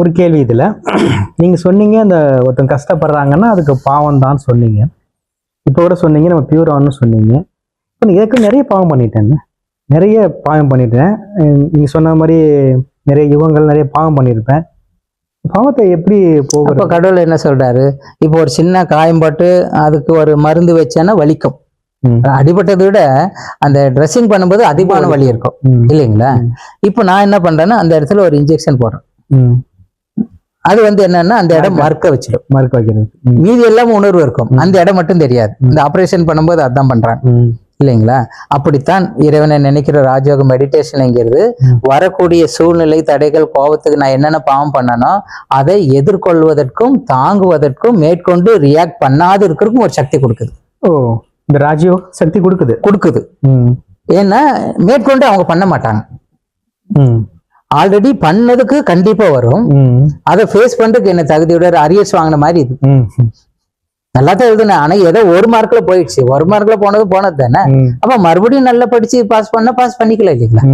ஒரு கேள்வி இதுல. நீங்க சொன்னீங்க அந்த ஒருத்தன் கஷ்டப்படுறாங்கன்னா அதுக்கு பாவம் தான் சொன்னீங்க. இப்போ கூட சொன்னீங்க நம்ம பியூரான்னு சொன்னீங்க. இப்போ இதுக்கு நிறைய பாவம் பண்ணிட்டேன்னு நிறைய பாவம் பண்ணிட்டேன். உம் நீங்க சொன்ன மாதிரி நிறைய யுகங்கள் நிறைய பாவம் பண்ணியிருப்பேன் பாவத்தை எப்படி அப்போ போகிறது கடவுள் என்ன சொல்றாரு? இப்போ ஒரு சின்ன காயம் போட்டு அதுக்கு ஒரு மருந்து வச்சேன்னா வலிக்கும். அடிபட்டதை விட அந்த ட்ரெஸ்ஸிங் பண்ணும்போது அதிகமான வலி இருக்கும். இல்லைங்களா? இப்போ நான் என்ன பண்றேன்னா அந்த இடத்துல ஒரு இன்ஜெக்ஷன் போடுறேன். அது வந்து என்னன்னா அந்த இடம் மறுக்க வச்சிடும் மறுக்க வைக்கிறது. மீதி எல்லாம் உணர்வு இருக்கும். அந்த இடம் மட்டும் தெரியாது. இந்த ஆபரேஷன் பண்ணும்போது அதான் பண்றாங்க. இல்லைங்களா? அப்படித்தான் இறைவனை நினைக்கிற ராஜயோக மெடிடேஷன்ங்கிறது. வரக்கூடிய சூழ்நிலை தடைகள் கோபத்துக்கு நான் என்னென்ன பாவம் பண்ணனோ அதை எதிர்கொள்வதற்கும் தாங்குவதற்கும் மேற்கொண்டு ரியாக்ட் பண்ணாது இருக்கிறதுக்கும் ஒரு சக்தி கொடுக்குது. ஓ இந்த ராஜ்யோ சக்தி கொடுக்குது? கொடுக்குது. ஏன்னா மேற்கொண்டு அவங்க பண்ண மாட்டாங்க. ம், ஆல்ரெடி பண்ணதுக்கு கண்டிப்பா வரும். அதை ஃபேஸ் பண்றதுக்கு என்ன தகுதியோட அரியர்ஸ் வாங்கின மாதிரி இது. நல்லா தான் எழுதுனேன். ஆனா ஏதோ ஒரு மார்க்ல போயிடுச்சு. ஒரு மார்க்ல போனது போனது தானே. அப்ப மறுபடியும் நல்லா படிச்சு பாஸ் பண்ண பாஸ் பண்ணிக்கல இல்லைங்களா.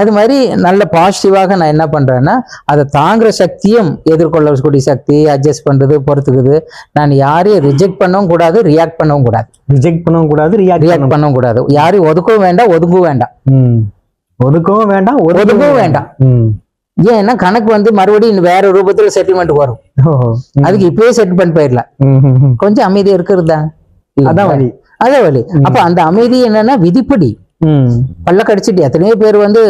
அது மாதிரி நல்ல பாசிட்டிவாக நான் என்ன பண்றேன்னா அதை தாங்குற சக்தியும் எதிர்கொள்ளக்கூடிய சக்தி அட்ஜஸ்ட் பண்றது பொறுத்துக்குது. நான் யாரையும் ரிஜெக்ட் பண்ணவும் கூடாது ரியாக்ட் பண்ணவும் கூடாது. ரிஜெக்ட் பண்ணவும் கூடாது ரியாக்ட் ரியாக்ட் பண்ணவும் கூடாது. யாரையும் ஒதுக்கவும் வேண்டாம் ஒதுங்கவும் வேண்டாம். ஒதுக்கவும் வேண்டாம் ஒதுங்கவும் வேண்டாம். ஏன்னா கணக்கு வந்து மறுபடியும் வேற ரூபத்துல செட்டில்மெண்ட் வரும். அதுக்கு இப்பயே செட்டில் பண்ணி போயிடலாம். கொஞ்சம் அமைதி இருக்கிறது தான். அதான் வழி. அதான் வழி. அப்ப அந்த அமைதி என்னன்னா விதிப்படி. பல்ல கடிச்சிட்டு எத்தனையோ பேர் வந்து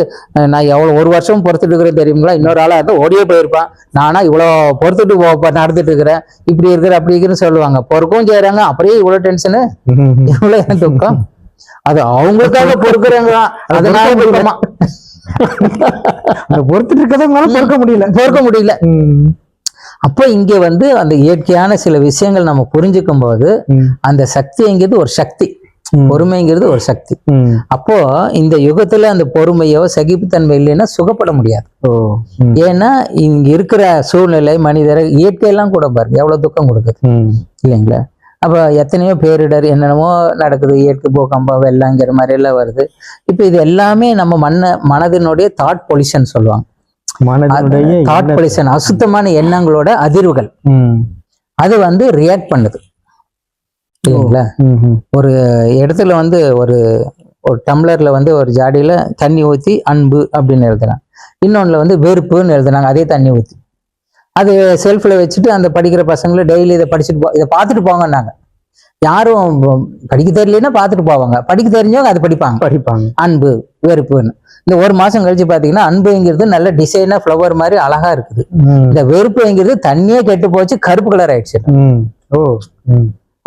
நான் எவ்வளவு ஒரு வருஷம் பொறுத்துட்டு இருக்கிறேன் தெரியுங்களா? இன்னொரு ஆளா இருந்தா ஓடியே போயிருப்பான். நானா இவ்வளோ பொறுத்துட்டு நடந்துட்டு இருக்கிறேன். இப்படி இருக்கிற அப்படி இருக்கிறேன்னு சொல்லுவாங்க. பொறுக்கவும் செய்யறாங்க அப்படியே இவ்வளவு டென்ஷனு. இவ்வளவு துக்கம்? அது அவங்களுக்காக பொறுக்குறாங்க. அதனால அதை பொறுத்துட்டு இருக்கறதுனால பொறுக்க முடியல. பொறுக்க முடியல. அப்போ இங்க வந்து அந்த இயற்கையான சில விஷயங்கள் நம்ம புரிஞ்சுக்கும் போது அந்த சக்திங்கிறது ஒரு சக்தி. பொறுமைங்கிறது ஒரு சக்தி. அப்போ இந்த யுகத்துல அந்த பொறுமையோ சகிப்புத்தன்மை இல்லைன்னா சுகப்பட முடியாது. ஏன்னா இங்க இருக்கிற சூழ்நிலை மனிதர் இயற்கையெல்லாம் கூட பாருங்க எவ்வளவு துக்கம் கொடுக்குது. இல்லைங்களா? அப்ப எத்தனையோ பேரிடர் என்னென்னமோ நடக்குது இயற்கை பூகம்பம் வெள்ளங்கிற மாதிரி எல்லாம் வருது. இப்போ இது எல்லாமே நம்ம மண்ண மனதினுடைய தாட் பொலிஷன் சொல்லுவாங்க. தாட் பொலிஷன் அசுத்தமான எண்ணங்களோட அதிர்வுகள். அது வந்து ரியாக்ட் பண்ணுது. இல்லைங்களா. ஒரு இடத்துல வந்து ஒரு ஒரு டம்ளர்ல வந்து ஒரு ஜாடியில தண்ணி ஊற்றி அன்பு அப்படின்னு எழுதுனாங்க இன்னொன்னுல வந்து வெறுப்புன்னு எழுதுனாங்க அதே தண்ணி ஊற்றி அது செல்ஃபில் வச்சுட்டு அந்த படிக்கிற பசங்களை டெய்லி இதை படிச்சுட்டு போ இதை பார்த்துட்டு போங்கன்னாங்க. யாரும் படிக்க தெரியலன்னா பார்த்துட்டு போவாங்க. படிக்க தெரிஞ்சவங்க அது படிப்பாங்க. படிப்பாங்க. அன்பு வெறுப்புன்னு. இந்த ஒரு மாசம் கழிச்சு பார்த்தீங்கன்னா அன்புங்கிறது நல்ல டிசைனா ஃப்ளவர் மாதிரி அழகா இருக்குது. இந்த வெறுப்புங்கிறது தண்ணியே கெட்டு போச்சு கருப்பு கலர் ஆயிடுச்சு. ஓ.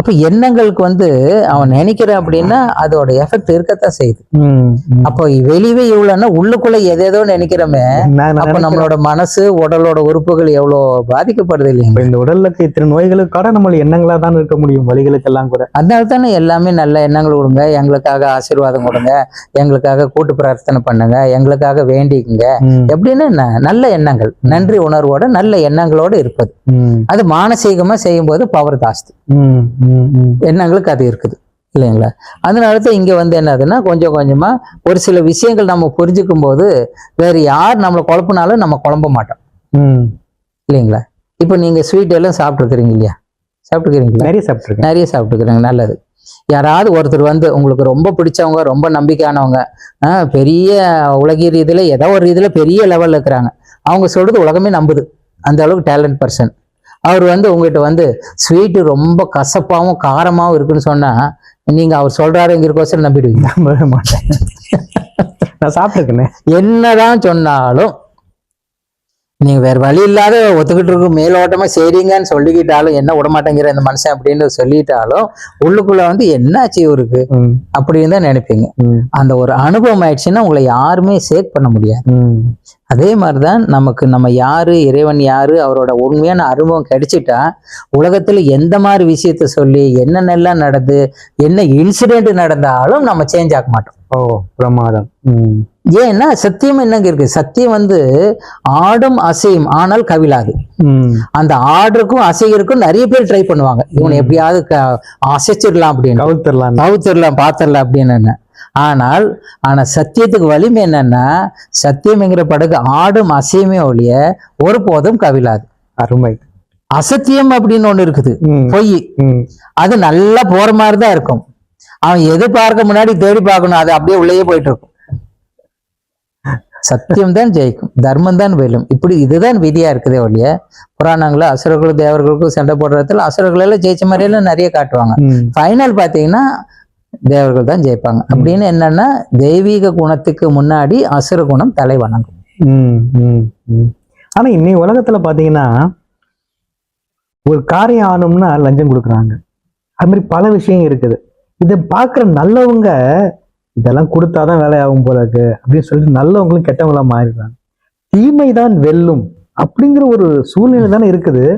அப்ப எண்ணங்களுக்கு வந்து அவன் நினைக்கிறான் அப்படின்னா அதோட எஃபெக்ட் இருக்கத்தான் செய்யுது. அப்போ வெளியவே இவ்வளவுன்னா உள்ளுக்குள்ள எதேதோ நினைக்கிறோமே நான் நான் அப்ப நம்மளோட மனசு உடலோட உறுப்புகள் எவ்வளோ பாதிக்கப்படுது இல்லைங்க இந்த உடல்ல இருக்க இத்தனை நோய்களுக்காக நம்ம எண்ணங்களா தான் இருக்க முடியும் வழிகளுக்கெல்லாம் கூட. அதனால தானே எல்லாமே நல்ல எண்ணங்கள் கொடுங்க எங்களுக்காக ஆசீர்வாதம் கொடுங்க எங்களுக்காக கூட்டு பிரார்த்தனை பண்ணுங்க எங்களுக்காக வேண்டிக்குங்க. எப்படின்னு நல்ல எண்ணங்கள் நன்றி உணர்வோட நல்ல எண்ணங்களோட இருப்பது. அது மானசீகமா செய்யும்போது பவர் ஜாஸ்தி. எண்ணங்களுக்கு அது இருக்குது இல்லைங்களா? அதனால தான் இங்க வந்து என்னதுன்னா கொஞ்சம் கொஞ்சமா ஒரு சில விஷயங்கள் நம்ம புரிஞ்சுக்கும் போது வேற யார் நம்மளை குழப்பினாலும் நம்ம குழம்ப மாட்டோம். ம். இல்லைங்களா? இப்போ நீங்க ஸ்வீட் எல்லாம் சாப்பிட்ருக்கிறீங்க இல்லையா? சாப்பிட்டுக்கிறீங்களா நிறைய சாப்பிட்டுருக்கேன். நிறைய சாப்பிட்டுக்கிறீங்க நல்லது. யாராவது ஒருத்தர் வந்து உங்களுக்கு ரொம்ப பிடிச்சவங்க ரொம்ப நம்பிக்கையானவங்க பெரிய உலக ரீதியில ஏதோ ஒரு ரீதியில பெரிய லெவல்ல இருக்கிறாங்க. அவங்க சொல்றது உலகமே நம்புது. அந்த அளவுக்கு டேலண்ட் பர்சன் அவர் வந்து உங்ககிட்ட வந்து ஸ்வீட்டு ரொம்ப கசப்பாவும் காரமாவும் இருக்குன்னு சொன்னா நீங்க அவர் சொல்றாருங்கிறக்கோசரம் நம்பிடுவீங்க. நம்பவே மாட்டேன். நான் சாப்பிட்டுருக்கேனே. என்னதான் சொன்னாலும் நீங்க வேற வழி இல்லாத ஒத்துக்கிட்டு இருக்கு மேலோட்டமா சரிங்கன்னு சொல்லிக்கிட்டாலும் என்ன விடமாட்டேங்கிற இந்த மனுஷன் அப்படின்னு சொல்லிட்டாலும் உள்ளுக்குள்ள வந்து என்னாச்சு இவருக்கு? அப்படின்னு தான் நினைப்பீங்க. அந்த ஒரு அனுபவம் ஆயிடுச்சுன்னா உங்களை யாருமே சேக் பண்ண முடியாது. அதே மாதிரிதான் நமக்கு நம்ம யாரு இறைவன் யாரு அவரோட உண்மையான அனுபவம் கிடைச்சிட்டா உலகத்துல எந்த மாதிரி விஷயத்த சொல்லி என்னென்னலாம் நடந்து என்ன இன்சிடென்ட் நடந்தாலும் நம்ம சேஞ்ச் ஆக மாட்டோம். ஓ பிரமாதம். ஏன்னா சத்தியம் என்னங்க இருக்கு? சத்தியம் வந்து ஆடும் அசையும் ஆனால் கவிழாது. அந்த ஆடுறக்கும் அசைகிறதுக்கும் நிறைய பேர் ட்ரை பண்ணுவாங்க. இவனை எப்படியாவது அசைச்சிடலாம் அப்படின்னு. கவுத்தரலாம் கவுத்திடலாம் பாத்திரலாம் அப்படின்னு ஆனால் ஆனா சத்தியத்துக்கு வலிமை என்னன்னா சத்தியம்ங்கிற படகு ஆடும் அசையுமே ஒழிய ஒருபோதும் கவிழாது. அருமை. அசத்தியம் அப்படின்னு ஒண்ணு இருக்குது. பொய். அது நல்லா போற மாதிரி தான் இருக்கும். அவன் எது பார்க்க முன்னாடி தேடி பார்க்கணும். அது அப்படியே உள்ளேயே போயிட்டு இருக்கும். சத்தியம் தான் ஜெயிக்கும் தர்மம் தான் வெல்லும். இப்படி இதுதான் விதியா இருக்குதே ஒழிய புராணங்கள அசுரர்களும் தேவர்களுக்கும் சண்டை போடுறதுல அசுரர்கள் எல்லாம் ஜெயிச்ச மாதிரி எல்லாம் நிறைய காட்டுவாங்க. ஃபைனல் பாத்தீங்கன்னா தேவர்கள் தான் ஜெயிப்பாங்க. அப்படின்னு என்னன்னா தெய்வீக குணத்துக்கு முன்னாடி அசுர குணம் தலை வணங்கும். ஆனா இன்னைய உலகத்துல பாத்தீங்கன்னா ஒரு காரியம் ஆகணும்னா லஞ்சம் கொடுக்குறாங்க. அது மாதிரி பல விஷயம் இருக்குது. இதை பார்க்குற நல்லவங்க இதெல்லாம் கொடுத்தாதான் வேலையாகும் போல இருக்கு அப்படின்னு சொல்லிட்டு நல்லவங்களும் கெட்டவங்களா மாறிடுறாங்க. தீமைதான் வெல்லும் அப்படிங்கிற ஒரு சூழ்நிலை தானே இருக்குது.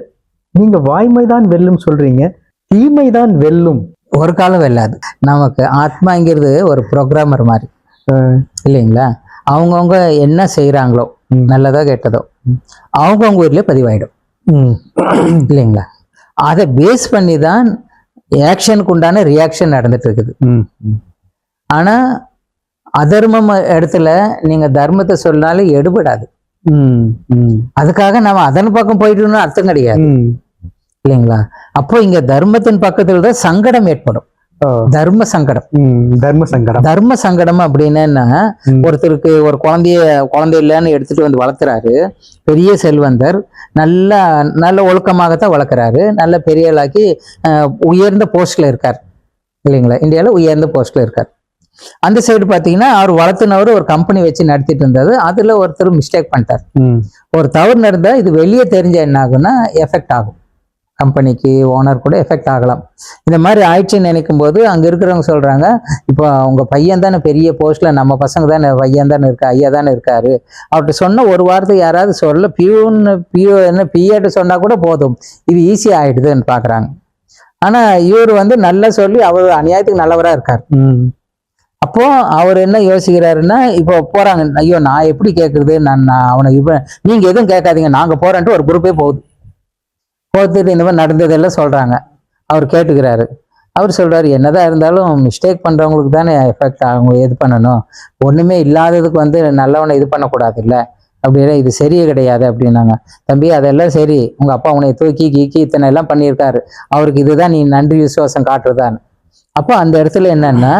நீங்க வாய்மைதான் வெல்லும் சொல்றீங்க. தீமைதான் வெல்லும். ஒரு காலம் வெல்லாது. நமக்கு ஆத்மாங்கிறது ஒரு ப்ரோக்ராமர் மாதிரி. இல்லைங்களா? அவங்கவுங்க என்ன செய்றாங்களோ ம். நல்லதோ கெட்டதோ அவங்கவுங்க ஊர்லயே பதிவாயிடும். இல்லைங்களா? அதை பேஸ் பண்ணி தான் ஆக்ஷனுக்கு உண்டான ரியாக்ஷன் நடந்துட்டு இருக்குது. ஆனா அதர்மம் இடத்துல நீங்க தர்மத்தை சொன்னாலும் எடுபடாது. அதுக்காக நம்ம அதன் பக்கம் போயிட்டோம்னு அர்த்தம் கிடையாது. இல்லைங்களா? அப்போ இங்க தர்மத்தின் பக்கத்துல தான் சங்கடம் ஏற்படும். தர்ம சங்கடம். தர்ம சங்கடம். தர்ம சங்கடம் அப்படின்னா. ஒருத்தருக்கு ஒரு குழந்தைய குழந்தை இல்லைன்னு எடுத்துட்டு வந்து வளர்த்துறாரு பெரிய செல்வந்தர். நல்ல நல்ல ஒழுக்கமாகத்தான் வளர்க்குறாரு. நல்ல பெரியலாக்கி உயர்ந்த போஸ்ட்ல இருக்கார். இல்லைங்களா? இந்தியாவில் உயர்ந்த போஸ்ட்ல இருக்கார். அந்த சைடு பார்த்தீங்கன்னா அவர் வளர்த்துனவர் ஒரு கம்பெனி வச்சு நடத்திட்டு இருந்தாரு. அதுல ஒருத்தர் மிஸ்டேக் பண்ணிட்டார். ஒரு தவறு நடந்தா இது வெளியே தெரிஞ்ச என்ன ஆகும்னா எஃபெக்ட் ஆகும். கம்பெனிக்கு ஓனர் கூட எஃபெக்ட் ஆகலாம். இந்த மாதிரி ஆயிடுச்சுன்னு நினைக்கும் போது அங்க இருக்கிறவங்க சொல்றாங்க இப்போ உங்க பையன் தானே பெரிய போஸ்ட்ல நம்ம பசங்க தானே பையன் தானே இருக்கா ஐயா தானே இருக்காரு? அவர்கிட்ட சொன்ன ஒரு வார்த்தை யாராவது சொல்ல பியூன் பியூ என்ன பிஏட்டு சொன்னா கூட போதும். இது ஈஸி ஆயிடுதுன்னு பாக்குறாங்க. ஆனா இவர் வந்து நல்லா சொல்லி அவர் அநியாயத்துக்கு நல்லவரா இருக்கார். அப்போ அவர் என்ன யோசிக்கிறாருன்னா இப்போ போறாங்க ஐயோ நான் எப்படி கேட்கறது நான் நான் அவனை இவன் நீங்க எதுவும் கேட்காதீங்க நாங்க போறேன்ட்டு ஒரு குரூப்பே போகுது. போத்துட்டு இந்த மாதிரி நடந்ததெல்லாம் சொல்றாங்க. அவர் கேட்டுக்கிறாரு. அவர் சொல்றாரு என்னதான் இருந்தாலும் மிஸ்டேக் பண்றவங்களுக்கு தானே எஃபெக்ட் அவங்க இது பண்ணணும். ஒண்ணுமே இல்லாததுக்கு வந்து நல்லவனை இது பண்ணக்கூடாது இல்ல அப்படின்னா இது சரியே கிடையாது அப்படின்னாங்க. தம்பி அதெல்லாம் சரி. உங்க அப்பா உன்னை தூக்கி கீக்கி இத்தனை எல்லாம் பண்ணியிருக்காரு. அவருக்கு இதுதான் நீ நன்றி விசுவாசம் காட்டுறதான்னு. அப்போ அந்த இடத்துல என்னன்னா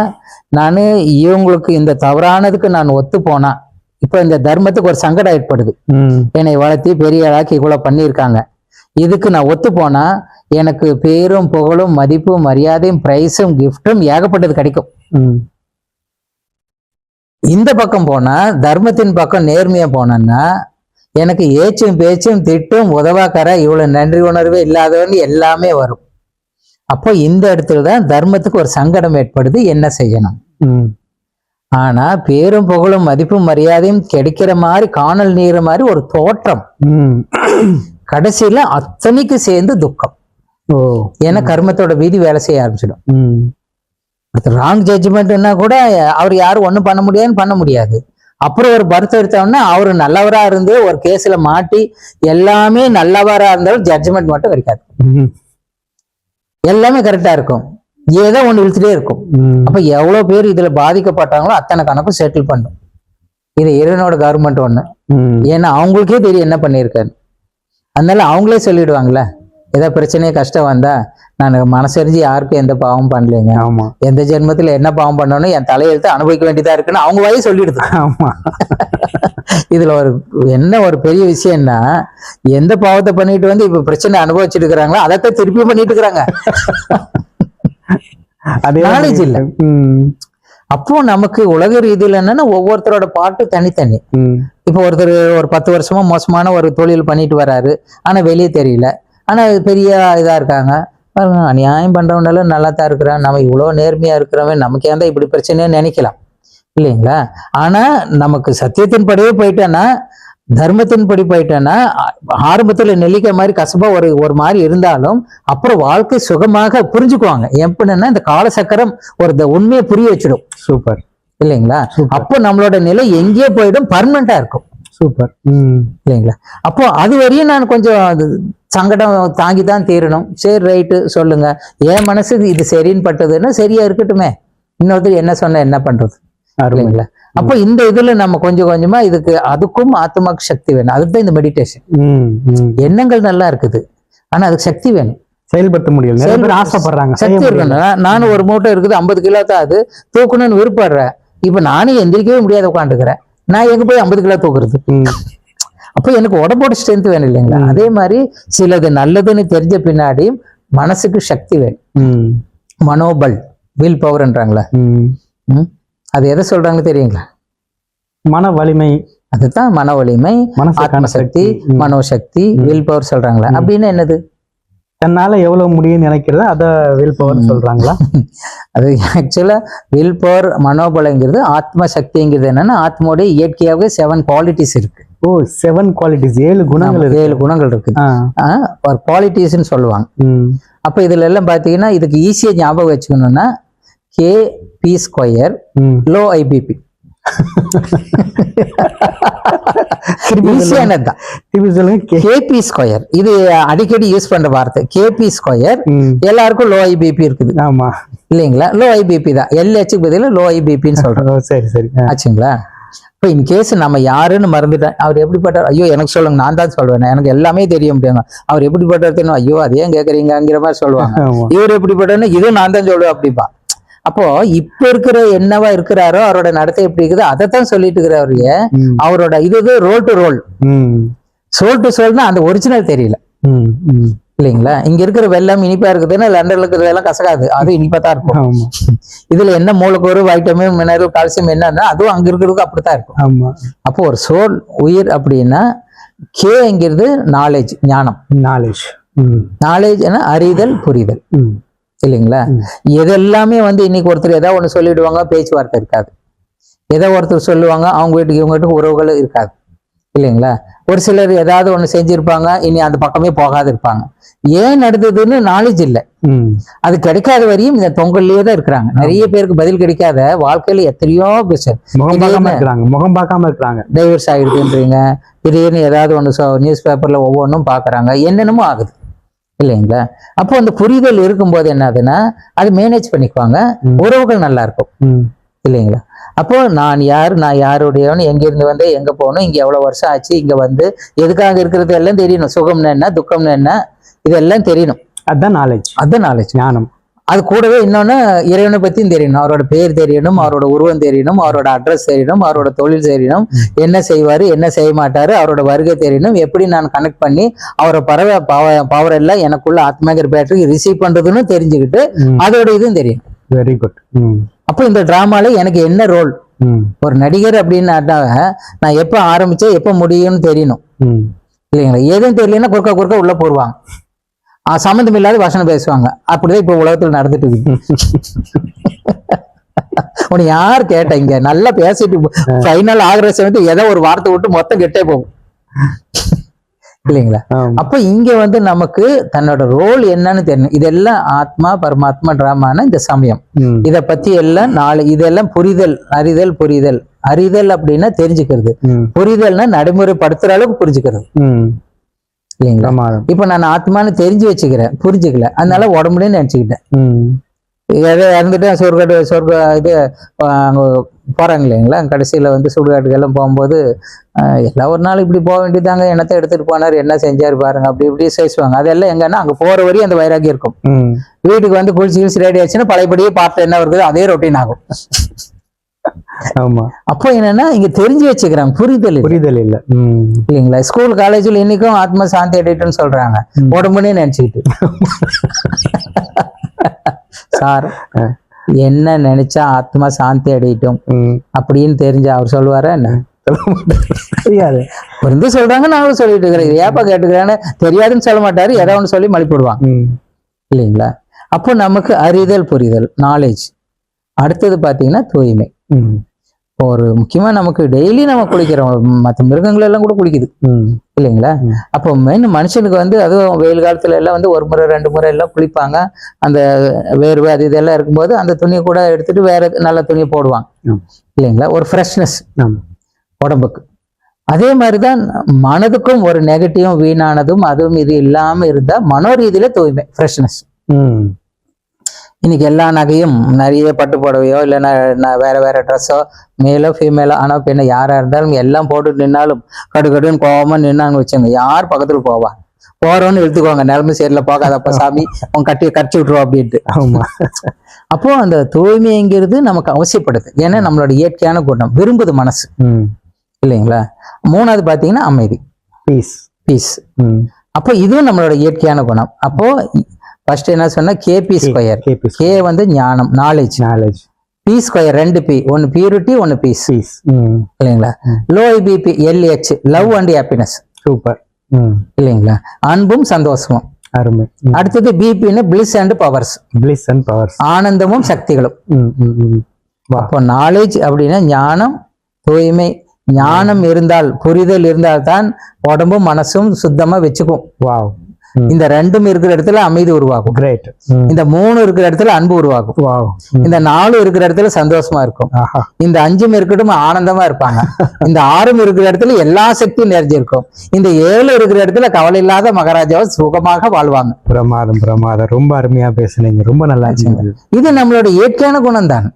நான் இவங்களுக்கு இந்த தவறானதுக்கு நான் ஒத்து போனா இப்போ இந்த தர்மத்துக்கு ஒரு சங்கடம் ஏற்படுது. என்னை வளர்த்தி பெரிய ஆளாக்கி இவ்வளோ பண்ணியிருக்காங்க. இதுக்கு நான் ஒத்து போனா எனக்கு பேரும் புகழும் மதிப்பும் மரியாதையும் பிரைஸும் கிஃப்டும் ஏகப்பட்டது கிடைக்கும். இந்த பக்கம் போனா தர்மத்தின் பக்கம் நேர்மையா போனேன்னா எனக்கு ஏச்சும் பேச்சும் திட்டும் உதவாக்கற இவ்வளவு நன்றி உணர்வே இல்லாதவன்னு எல்லாமே வரும். அப்போ இந்த இடத்துல தான் தர்மத்துக்கு ஒரு சங்கடம் ஏற்படுது. என்ன செய்யணும்? ம். ஆனா பேரும் புகழும் மதிப்பும் மரியாதையும் கிடைக்கிற மாதிரி காணல் நீர் மாதிரி ஒரு தோற்றம். ம். கடைசியில அத்தனைக்கு சேர்ந்து துக்கம். ஓ. ஏன்னா கர்மத்தோட வீதி வேலை செய்ய ஆரம்பிச்சிடும். ம், ராங் ஜட்ஜ்மெண்ட்னா கூட அவர் யாரும் ஒண்ணும் பண்ண முடியாதுன்னு பண்ண முடியாது. அப்புறம் ஒரு பர்த் எடுத்தோம்னா அவர் நல்லவரா இருந்து ஒரு கேஸ்ல மாட்டி எல்லாமே நல்லவரா இருந்தாலும் ஜட்ஜ்மெண்ட் மட்டும் கிடைக்காது. ம், எல்லாமே கரெக்டா இருக்கும். ஏதோ ஒண்ணு இழுத்துட்டே இருக்கும். அப்ப எவ்வளவு பேர் இதுல பாதிக்கப்பட்டாங்களோ அத்தனை கணக்கும் செட்டில் பண்ணும். இது இறைவனோட கவர்மெண்ட் ஒண்ணு. ம். ஏன்னா அவங்களுக்கே தெரியும் என்ன பண்ணியிருக்காரு. அதனால அவங்களே சொல்லிடுவாங்கல்ல. ஏதோ பிரச்சனை கஷ்டம் வந்தா நான் மனசறிஞ்சு யாருக்கும் எந்த பாவம் பண்ணலைங்க. ஆமா. எந்த ஜென்மத்துல என்ன பாவம் பண்ணணும் என் தலையெழுத்து அனுபவிக்க வேண்டியதா இருக்குன்னு அவங்க வாயே சொல்லிடுது. ஆமா. இதுல ஒரு என்ன ஒரு பெரிய விஷயம்னா எந்த பாவத்தை பண்ணிட்டு வந்து இப்ப பிரச்சனை அனுபவிச்சுட்டு இருக்கிறாங்களோ அதைத்தான் திருப்பி பண்ணிட்டு இருக்கிறாங்க. அதே Knowledge இல்ல. அப்போ நமக்கு உலக ரீதியில என்னன்னா ஒவ்வொருத்தரோட பாட்டு தனித்தனி. இப்போ ஒருத்தர் ஒரு பத்து வருஷமா மோசமான ஒரு தொழில் பண்ணிட்டு வராரு. ஆனா வெளியே தெரியல. ஆனா இது பெரிய இதா இருக்காங்க. பாருங்க, அநியாயம் பண்றவனால நல்லா தான் இருக்கிறான். நம்ம இவ்வளவு நேர்மையா இருக்கிறவன் நமக்கு ஏன் இப்படி பிரச்சனைன்னு நினைக்கலாம். இல்லைங்களா? ஆனா நமக்கு சத்தியத்தின் படியே போயிட்டேன்னா தர்மத்தின் படி போயிட்டேன்னா ஆரம்பத்துல நெல்லிக்காய் மாதிரி கசப்பா ஒரு ஒரு மாதிரி இருந்தாலும் அப்புறம் வாழ்க்கை சுகமாக புரிஞ்சுக்குவாங்க. எப்படின்னா இந்த காலசக்கரம் ஒரு உண்மையை புரிய வச்சிடும். சூப்பர். இல்லைங்களா? அப்போ நம்மளோட நிலை எங்கேயோ போயிடும் பர்மனண்டா இருக்கும். சூப்பர். இல்லைங்களா? அப்போ அது வரையும் நான் கொஞ்சம் சங்கடம் தாங்கி தான் தீரணும். சரி ரைட்டு சொல்லுங்க. என் மனசுக்கு இது சரின்னு பட்டதுன்னா சரியா இருக்கட்டுமே. இன்னொருத்தர் என்ன சொன்னா என்ன பண்றது? இல்லைங்களா? அப்போ இந்த இதுல நம்ம கொஞ்சம் கொஞ்சமா இதுக்கு அதுக்கும் ஆத்மாக்கு சக்தி வேணும். அதுக்கு தான் இந்த மெடிடேஷன். எண்ணங்கள் நல்லா இருக்குது. ஆனா அதுக்கு சக்தி வேணும். செயல்படுத்த முடியல. ஆசைப்படுறாங்க. சக்தி. இருக்கணும். நான் நானும் ஒரு மூட்டை இருக்குது ஐம்பது கிலோ தான் அது. தூக்கணும்னு விருப்பப்படுறேன். இப்ப நானும் எந்திரிக்கவே முடியாத உட்காந்துக்கிறேன் நான் எங்க போய் ஐம்பது கிலோ தூக்குறது? அப்போ எனக்கு உடம்போட ஸ்ட்ரென்த் வேணும் இல்லைங்களா? அதே மாதிரி சிலது நல்லதுன்னு தெரிஞ்ச பின்னாடி மனசுக்கு சக்தி வேணும். மனோபல் வில் பவர்ன்றாங்களே? அது எதை சொல்றாங்க தெரியுங்களா? மன வலிமை. அதுதான் மன வலிமை ஆத்மசக்தி. மனோசக்தி வில் பவர் சொல்றாங்களா. அப்படின்னு என்னது? தன்னால எவ்வளவு முடியும்னு நினைக்கிறத அத வில் பவர் ம். சொல்றாங்களா? அது ஆக்சுவலா வில் பவர் மனோபலங்கிறது ஆத்ம சக்திங்கிறது என்னன்னா ஆத்மாவுடைய இயற்கையாகவே செவன் குவாலிட்டிஸ் இருக்கு. ஓ செவன் குவாலிட்டிஸ் ஏழு குணங்கள் ஏழு குணங்கள் இருக்கு. ஒரு குவாலிட்டிஸ்ன்னு சொல்லுவாங்க. அப்ப இதுல எல்லாம் பாத்தீங்கன்னா இதுக்கு ஈஸியா ஞாபகம் வச்சுக்கணும்னா K P square. Low IPP. ஈஸியானதுதான் திருப்பி சொல்லுங்க. கே- கேபி ஸ்கொயர் இது அடிக்கடி யூஸ் பண்ற வார்த்தை. கேபி ஸ்கொயர் எல்லாருக்கும் லோ ஐபிபி இருக்குது. ஆமா. இல்லைங்களா? லோ ஐபிபி தான். எல்ஹெச்சுக்கு பதிலா லோ ஐபிபின்னு சொல்றோம். சரி சரி. ஆச்சுங்களா? இப்போ இன் கேஸ் நம்ம யாருன்னு மறந்துட்டேன் அவர் எப்படிப்பட்டார் ஐயோ எனக்கு சொல்லுங்க. நான் தான் சொல்வேன். எனக்கு எல்லாமே தெரிய முடியாங்க. அவர் எப்படிப்பட்டார் தெரியும் ஐயோ அதே ஏன் கேட்குறீங்கிற மாதிரி சொல்லுவாங்க. இவர் எப்படிப்பட்டன்னு இதுவும் நான் தான் சொல்லுவேன் அப்படிப்பா அப்போ இப்ப இருக்கிற என்னவா இருக்கிறாரோ அவரோட நடத்தை எப்படி இருக்குது அதைத்தான் சொல்லிட்டு இருக்கிறாரு அவரோட இது role to role soul to சோல்னா அந்த ஒரிஜினல் தெரியல. இல்லைங்களா? இங்க இருக்கிற வெள்ளம் இனிப்பா இருக்குதுன்னா லண்டன்ல இருக்கிறதெல்லாம் கசகாது. அது இனிப்பா தான் இருக்கும். இதுல என்ன மூலக்கூறு வைட்டமின் மினரல் கால்சியம் என்னன்னா அதுவும் அங்க இருக்கிறதுக்கு அப்படித்தான் இருக்கும். ஆமா. அப்போ ஒரு சோல் உயிர் அப்படின்னா கேங்கிறது நாலேஜ் ஞானம். நாலேஜ் நாலேஜ்னா அறிதல் புரிதல். இல்லைங்களா? ம். இதெல்லாமே வந்து இன்னைக்கு ஒருத்தர் ஏதாவது ஒன்று சொல்லிடுவாங்க பேச்சுவார்த்தை இருக்காது. ஏதோ ஒருத்தர் சொல்லுவாங்க அவங்க வீட்டுக்கு இவங்க வீட்டுக்கு உறவுகள் இருக்காது. இல்லைங்களா? ஒரு சிலர் ஏதாவது ஒன்று செஞ்சிருப்பாங்க இனி அந்த பக்கமே போகாது இருப்பாங்க ஏன் நடந்ததுன்னு நாலேஜ் இல்லை. அது கிடைக்காத வரையும் இந்த தொங்கல்லையே தான் இருக்கிறாங்க. நிறைய பேருக்கு பதில் கிடைக்காத வாழ்க்கையில எத்தனையோ விஷயம் முகம் பார்க்காம இருக்கிறாங்க முகம் பார்க்காம இருக்கிறாங்க. டைவர்ஸ் ஆகிடுதுன்றீங்க. திடீர்னு ஏதாவது ஒன்று நியூஸ் பேப்பர்ல ஒவ்வொன்றும் பார்க்கறாங்க. என்னென்னமோ ஆகுது. இல்லைங்களா? அப்போ அந்த புரிதல் இருக்கும்போது என்னதுன்னா அது மேனேஜ் பண்ணிக்குவாங்க. உறவுகள் நல்லா இருக்கும் இல்லைங்களா? அப்போ நான் யார் நான் யாருடையவன் எங்க இருந்து வந்து எங்க போகணும் இங்க எவ்வளவு வருஷம் ஆச்சு இங்க வந்து எதுக்காக இருக்கிறது எல்லாம் தெரியணும். சுகம்னு என்ன துக்கம்னு என்ன இதெல்லாம் தெரியணும். அதான் நாலேஜ் அதுதான் நாலேஜ் ஞானம். அது கூடவே இன்னொன்னு இறைவனை பத்தியும் தெரியணும். அவரோட பேர் தெரியணும் அவரோட உருவம் தெரியணும் அவரோட அட்ரஸ் தெரியணும் அவரோட தொழில் தெரியணும். என்ன செய்வாரு என்ன செய்ய மாட்டாரு அவரோட வருகை தெரியணும். எப்படி நான் கனெக்ட் பண்ணி அவரை பறவை பவர் எல்லாம் எனக்குள்ள ஆத்மகர் பேட்டரி ரிசீவ் பண்றதுன்னு தெரிஞ்சுக்கிட்டு அதோட இதுவும் தெரியும். வெரி குட் அப்போ இந்த டிராமால எனக்கு என்ன ரோல் ஒரு நடிகர் அப்படின்னாட்டாக நான் எப்போ ஆரம்பிச்சேன் எப்போ முடியும்னு தெரியணும். இல்லைங்களா? எதுவும் தெரியலன்னா குறுக்க குறுக்க உள்ள போடுவாங்க. சம்மந்தம் இல்லாத வசனம் பேசுவாங்க. அப்படிதான் இப்போ உலகத்துல நடந்துட்டு இருக்கு. உன்னை யார் கேட்ட இங்க? நல்லா பேசிட்டு ஃபைனல் ஆகுற சமயத்து ஏதோ ஒரு வார்த்தை விட்டு மொத்தம் கெட்டே போகும். இல்லைங்களா. அப்ப இங்க வந்து நமக்கு தன்னோட ரோல் என்னன்னு தெரியணும். இதெல்லாம் ஆத்மா பரமாத்மா டிராமான இந்த சமயம். இத பத்தி எல்லாம் நாலு இதெல்லாம் புரிதல் அறிதல் புரிதல். அறிதல் அப்படின்னா தெரிஞ்சுக்கிறது. புரிதல்னா நடைமுறைப்படுத்துற அளவுக்கு புரிஞ்சுக்கிறது. இல்லைங்களா? பிரமாதம். இப்ப நான் ஆத்மான்னு தெரிஞ்சு வச்சுக்கிறேன். புரிஞ்சுக்கல. அதனால உடம்புலன்னு நினைச்சுக்கிட்டேன் இறந்துட்டு சொர்க்காட்டு சொர்க்க இது அங்க போறாங்க இல்லைங்களா? கடைசியில வந்து சுடுகாட்டுக்கு எல்லாம் போகும்போது ஆஹ், எல்லாம் ஒரு நாள் இப்படி போக வேண்டியதாங்க என்னத்தை எடுத்துட்டு போனார்? என்ன செஞ்சாரு பாருங்க. அப்படி இப்படி பேசுவாங்க அதெல்லாம் எங்கன்னா அங்க போற வரையும் அந்த வைராக்கியம் இருக்கும். வீட்டுக்கு வந்து குளிச்சு கிழிச்சு ரெடி ஆச்சுன்னா பழையபடியே பார்த்து என்ன வருது அதே ரொட்டீன் ஆகும். ஆமா. அப்போ என்னன்னா இங்க தெரிஞ்சு வச்சுக்கிறாங்க. புரிதல். புரிதல் இல்ல. இல்லைங்களா? ஸ்கூல் காலேஜ்ல இன்னைக்கும் ஆத்ம சாந்தி அடையட்டும்னு சொல்றாங்க. உடம்புனே நினைச்சுக்கிட்டு. சார். என்ன நினைச்சா ஆத்மா சாந்தி அடையட்டும்? அப்படின்னு தெரிஞ்சு அவர் சொல்லுவாரா என்ன? தெரியாது. இருந்து சொல்றாங்க நானும் சொல்லிட்டு இருக்கிறேன் ஏப்பா கேட்டுக்கிறேன்னு தெரியாதுன்னு சொல்ல மாட்டாரு. ஏதாவது ஒன்று சொல்லி மலிப்பிடுவாங்க ம். இல்லைங்களா? அப்போ நமக்கு அறிதல் புரிதல் நாலேஜ் அடுத்தது பார்த்தீங்கன்னா தூய்மை. ஒரு முக்கியமா நமக்கு டெய்லி நம்ம குளிக்கிறோம். மற்ற மிருகங்கள் எல்லாம் கூட குளிக்குது. இல்லைங்களா. அப்போ மெயின் மனுஷனுக்கு வந்து அதுவும் வெயில் காலத்துல எல்லாம் வந்து ஒரு முறை ரெண்டு முறை எல்லாம் குளிப்பாங்க. அந்த வேர்வை அது இதெல்லாம் இருக்கும்போது அந்த துணியை கூட எடுத்துட்டு வேற நல்ல துணியை போடுவாங்க. இல்லைங்களா? ஒரு ஃப்ரெஷ்னஸ் உடம்புக்கு. அதே மாதிரிதான் மனதுக்கும் ஒரு நெகட்டிவும் வீணானதும் அதுவும் இது இல்லாம இருந்தா மனோ ரீதியில தூய்மை ஃப்ரெஷ்னஸ் இன்னைக்கு எல்லா நகையும் நிறைய பட்டு புடவையோ இல்லைன்னா வேற வேற ட்ரெஸ்ஸோ மேலோ ஃபீமேலோ ஆனா பெண்ணோ யாரா இருந்தாலும் எல்லாம் போட்டு நின்னாலும் கடுகடுன்னு கோவமா நின்னாங்க வச்சுங்க யார் பக்கத்துல போவா? போறோன்னு எடுத்துக்கோங்க நிலைமை சரியில்ல போகாதப்ப சாமி உன் கட்டி கடிச்சு விட்டுருவோம் அப்படின்ட்டு. ஆமா. அப்போ அந்த தூய்மைங்கிறது நமக்கு அவசியப்படுது. ஏன்னா நம்மளோட இயற்கையான குணம் விரும்புது மனசு. இல்லைங்களா? மூணாவது பாத்தீங்கன்னா அமைதி. பீஸ் பீஸ் அப்போ இதுவும் நம்மளோட இயற்கையான குணம். அப்போ ஃபர்ஸ்ட் என்ன சொன்னா கேபி ஸ்கொயர் கே வந்து ஞானம் நாலேஜ் நாலேஜ் பி ஸ்கொயர் ரெண்டு பி ஒன்னு பியூரிட்டி ஒன்னு பீஸ் பீஸ் ம். இல்லைங்களா. Low PP LH love and happiness super ம். இல்லைங்களா? அன்பும் சந்தோஷமும். அருமை. அடுத்தது பிபின்னு bliss and powers bliss and powers ஆனந்தமும் சக்திகளும். அப்போ நாலேஜ் அப்படின்னா ஞானம் தூய்மை. ஞானம் இருந்தால் புரிதல் இருந்தால் தான் உடம்பும் மனசும் சுத்தமா வச்சுக்கும். வாவ் இந்த ரெண்டும் இருக்கிற இடத்துல அமைதி உருவாகும். கிரேட் இந்த மூணு இருக்கிற இடத்துல அன்பு உருவாகும். இந்த நாலு இருக்கிற இடத்துல சந்தோஷமா இருக்கும். இந்த அஞ்சும் இருக்கட்டும் ஆனந்தமா இருப்பாங்க. இந்த ஆறும் இருக்கிற இடத்துல எல்லா சக்தியும் நிறைஞ்சிருக்கும். இந்த ஏழு இருக்கிற இடத்துல கவலை இல்லாத மகாராஜாவை சுகமாக வாழ்வாங்க. பிரமாதம் பிரமாதம். ரொம்ப அருமையா பேசுனீங்க. ரொம்ப நல்லா இது நம்மளோட இயற்கையான குணம் தான்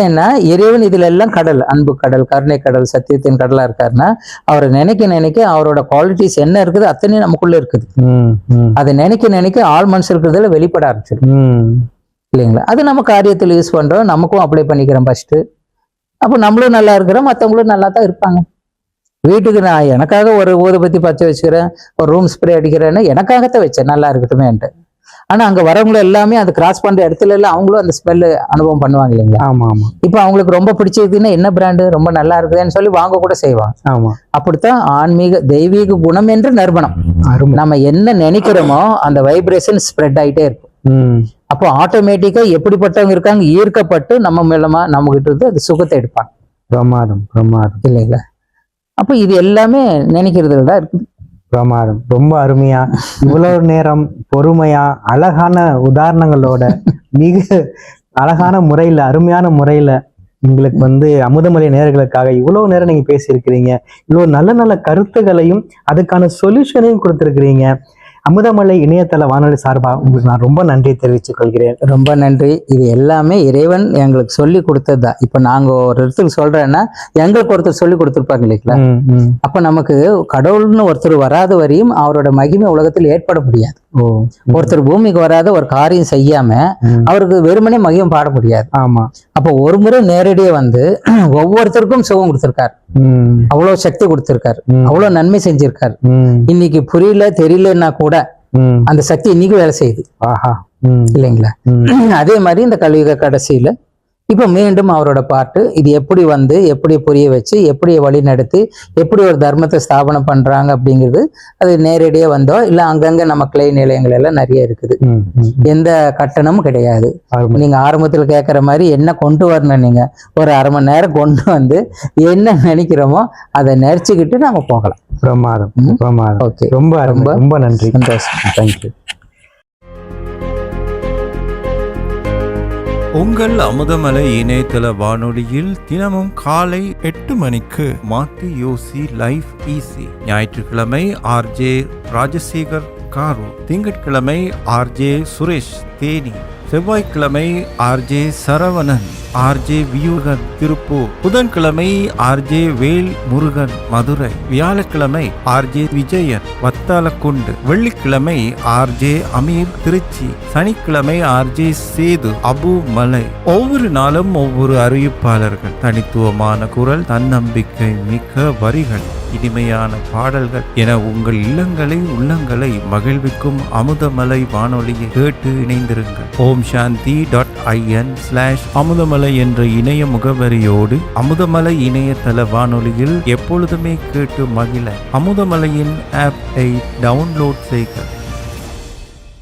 ஏன்னா இறைவன் இதுல எல்லாம் கடல் அன்பு கடல் கருணை கடல் சத்தியத்தின் கடலா இருக்காருன்னா அவரை நினைக்க நினைக்க அவரோட குவாலிட்டிஸ் என்ன இருக்குது அத்தனையும் நமக்குள்ள இருக்குது. அதை நினைக்க நினைக்க ஆள் மனசு இருக்கிறதுல வெளிப்பட ஆரம்பிச்சிடும் இல்லைங்களா? அது நம்ம காரியத்தில் யூஸ் பண்றோம். நமக்கும் அப்ளை பண்ணிக்கிறோம் ஃபர்ஸ்ட் அப்போ நம்மளும் நல்லா இருக்கிறோம். மற்றவங்களும் நல்லா தான் இருப்பாங்க. வீட்டுக்கு நான் எனக்காக ஒரு ஊதுபத்தி பச்சை வச்சுக்கிறேன். ஒரு ரூம் ஸ்ப்ரே அடிக்கிறேன்னு எனக்காகத்தான் வச்சேன். நல்லா இருக்கட்டுமேன்ட்டு. ஆனா அங்க வரவங்க எல்லாமே அது கிராஸ் பண்ற இடத்துல எல்லாம் அவங்களும் அந்த ஸ்மெல் அனுபவம் பண்ணுவாங்க இல்லைங்களா? ஆமா ஆமா. இப்போ அவங்களுக்கு ரொம்ப பிடிச்சிருக்குன்னா என்ன பிராண்டு ரொம்ப நல்லா இருக்குதுன்னு சொல்லி வாங்க கூட செய்வாங்க. ஆமா. அப்படித்தான் ஆன்மீக தெய்வீக குணம் என்று நறுமணம் அருமை. நம்ம என்ன நினைக்கிறோமோ அந்த வைப்ரேஷன் ஸ்ப்ரெட் ஆயிட்டே இருக்கும். ம். அப்போ ஆட்டோமேட்டிக்கா எப்படிப்பட்டவங்க இருக்காங்க? ஈர்க்கப்பட்டு நம்ம மூலமா நம்ம கிட்ட இருந்து அது சுகத்தை எடுப்பாங்க. பிரமாதம் பிரமாதம். இல்லைங்களா? அப்போ இது எல்லாமே நினைக்கிறதுல தான் இருக்குது. பிரமாதம். ரொம்ப அருமையா இவ்வளவு நேரம் பொறுமையா அழகான உதாரணங்களோட மிக அழகான முறையில அருமையான முறையில உங்களுக்கு வந்து அமுதமலை நேர்களுக்காக இவ்வளவு நேரம் நீங்க பேசியிருக்கிறீங்க. இவ்வளவு நல்ல நல்ல கருத்துகளையும் அதுக்கான சொல்யூஷனையும் கொடுத்துருக்கிறீங்க. அமுதமலை இணையதள வானொலி சார்பா உங்களுக்கு நான் ரொம்ப நன்றி தெரிவித்துக் கொள்கிறேன். ரொம்ப நன்றி. இது எல்லாமே இறைவன் எங்களுக்கு சொல்லி கொடுத்தது? தான் இப்போ நாங்க ஒரு இடத்துக்கு சொல்றேன்னா எங்களுக்கு ஒருத்தர் சொல்லி கொடுத்துருப்பாங்க இல்லைங்களா. அப்ப நமக்கு கடவுள்னு ஒருத்தர் வராத வரையும் அவரோட மகிமை உலகத்தில் ஏற்பட முடியாது. ஒருத்தர் பூமிக்கு வராத ஒரு காரியம் செய்யாம. அவருக்கு வெறுமனே மகிமை பாட முடியாது. ஆமா. அப்போ ஒரு முறை நேரடியா வந்து ஒவ்வொருத்தருக்கும் சுகம் கொடுத்திருக்காரு. அவ்வளவு சக்தி கொடுத்திருக்காரு. அவ்வளவு நன்மை செஞ்சிருக்காரு. இன்னைக்கு புரியல தெரியலன்னா கூட. அந்த சக்தி இன்னைக்கு வேலை செய்யுது. இல்லைங்களா. அதே மாதிரி இந்த கலியுக கடைசியில இப்ப மீண்டும் அவரோட பாட்டு இது எப்படி வந்து எப்படி புரிய வச்சு எப்படி வழி நடத்தி எப்படி ஒரு தர்மத்தை ஸ்தாபனம் பண்றாங்க அப்படிங்கிறது அது நேரடியா வந்தோ இல்ல அங்கங்க நம்ம கிளை நிலையங்கள் எல்லாம் நிறைய இருக்குது. எந்த கட்டணமும் கிடையாது. நீங்க ஆரம்பத்துல கேட்குற மாதிரி என்ன கொண்டு வரணும் நீங்க? ஒரு அரை மணி நேரம் கொண்டு வந்து என்ன நினைக்கிறோமோ அதை நினைச்சுக்கிட்டு நம்ம போகலாம். பிரமாதம் ஓகே. ரொம்ப. ரொம்ப ரொம்ப நன்றி. சந்தோஷம். தேங்க்யூ உங்கள் அமுதமலை இணையதள வானொலியில் தினமும் காலை எட்டு மணிக்கு மாத்தி யோசி லைஃப் ஈஸி. ஞாயிற்றுக்கிழமை ஆர்ஜே ராஜசேகர் காரு திங்கட்கிழமை ஆர்ஜே சுரேஷ் தேனி. செவ்வாய்க்கிழமை ஆர்ஜே சரவணன் ஆர்ஜே வியூகன் திருப்பூர். புதன்கிழமை ஆர்ஜே வேல் முருகன் மதுரை. வியாழக்கிழமை ஆர்ஜே விஜயன் வத்தாலக்குண்டு வெள்ளிக்கிழமை ஆர்ஜே அமீர் திருச்சி. சனிக்கிழமை ஆர்ஜே சேது அபு மலை ஒவ்வொரு நாளும் ஒவ்வொரு அறிவிப்பாளர்கள் தனித்துவமான குரல் தன்னம்பிக்கை மிக்க வரிகள். இனிமையான பாடல்கள் என உங்கள் இல்லங்களை உள்ளங்களை மகிழ்விக்கும் அமுதமலை வானொலியை கேட்டு இணைந்திருங்கள். Om Shanti dot in slash Amudhamalai என்ற இணைய முகவரியோடு அமுதமலை இணையதள வானொலியில் எப்பொழுதுமே கேட்டு மகிழ. அமுதமலையின் ஆப்பை டவுன்லோட் செய்க.